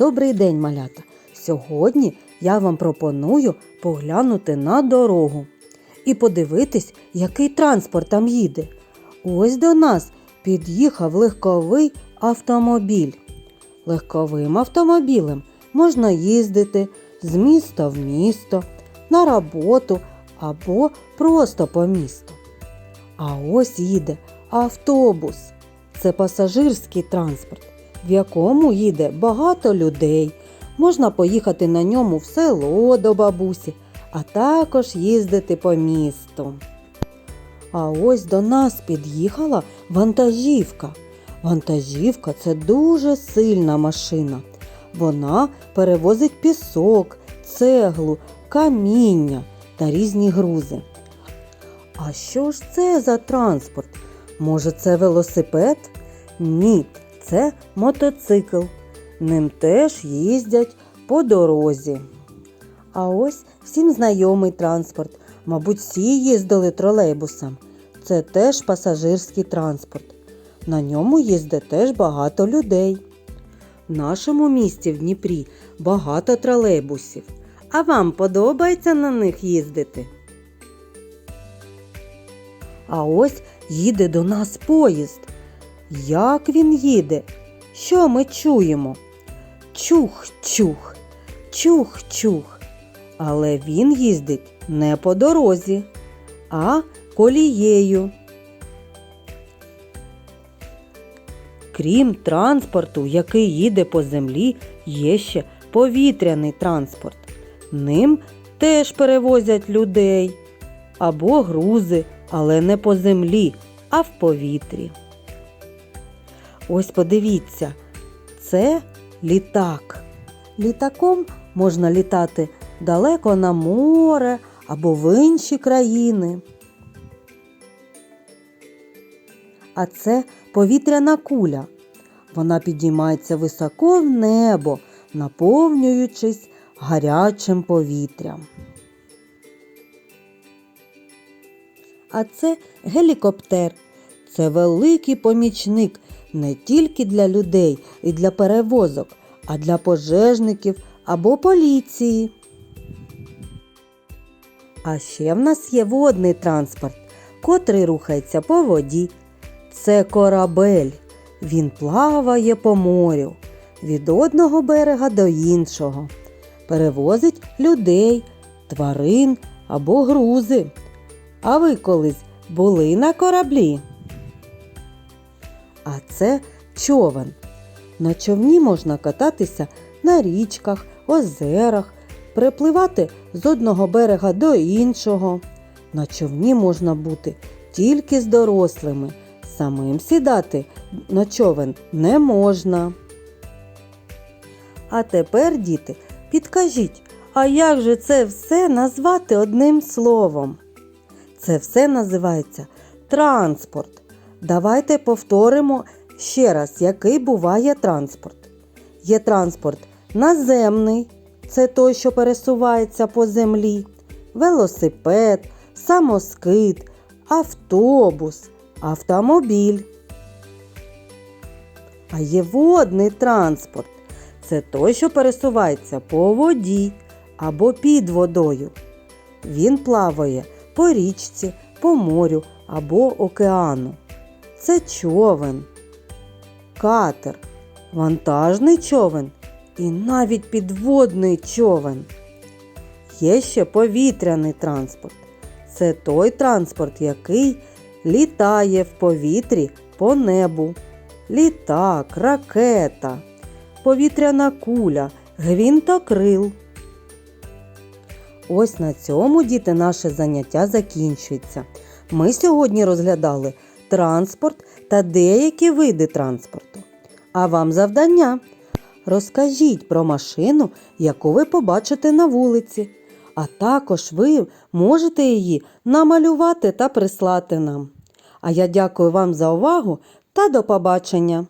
Добрий день, малята! Сьогодні я вам пропоную поглянути на дорогу і подивитись, який транспорт там їде. Ось до нас під'їхав легковий автомобіль. Легковим автомобілем можна їздити з міста в місто, на роботу або просто по місту. А ось їде автобус. Це пасажирський транспорт, в якому їде багато людей. Можна поїхати на ньому в село до бабусі, а також їздити по місту. А ось до нас під'їхала вантажівка. Вантажівка це дуже сильна машина. Вона перевозить пісок, цеглу, каміння та різні грузи. А що ж це за транспорт? Може, це велосипед? Ні, це мотоцикл. Ним теж їздять по дорозі. А ось всім знайомий транспорт. Мабуть, всі їздили тролейбусом. Це теж пасажирський транспорт. На ньому їздить теж багато людей. В нашому місті в Дніпрі багато тролейбусів. А вам подобається на них їздити? А ось їде до нас поїзд. Як він їде? Що ми чуємо? Чух-чух, чух-чух. Але він їздить не по дорозі, а колією. Крім транспорту, який їде по землі, є ще повітряний транспорт. Ним теж перевозять людей або грузи, але не по землі, а в повітрі. Ось подивіться, це літак. Літаком можна літати далеко на море або в інші країни. А це повітряна куля. Вона підіймається високо в небо, наповнюючись гарячим повітрям. А це гелікоптер. Це великий помічник не тільки для людей і для перевозок, а для пожежників або поліції. А ще в нас є водний транспорт, котрий рухається по воді. Це корабель. Він плаває по морю від одного берега до іншого, перевозить людей, тварин або грузи. А ви колись були на кораблі? А це човен. На човні можна кататися на річках, озерах, припливати з одного берега до іншого. На човні можна бути тільки з дорослими. Самим сідати на човен не можна. А тепер, діти, підкажіть, а як же це все назвати одним словом? Це все називається транспорт. Давайте повторимо ще раз, який буває транспорт. Є транспорт наземний, це той, що пересувається по землі, велосипед, самоскид, автобус, автомобіль. А є водний транспорт. Це той, що пересувається по воді або під водою. Він плаває по річці, по морю або океану. Це човен, катер, вантажний човен і навіть підводний човен. Є ще повітряний транспорт. Це той транспорт, який літає в повітрі по небу. Літак, ракета, повітряна куля, гвинтокрил. Ось на цьому діти наше заняття закінчується. Ми сьогодні розглядали транспорт та деякі види транспорту. А вам завдання. Розкажіть про машину, яку ви побачите на вулиці. А також ви можете її намалювати та прислати нам. А я дякую вам за увагу та до побачення!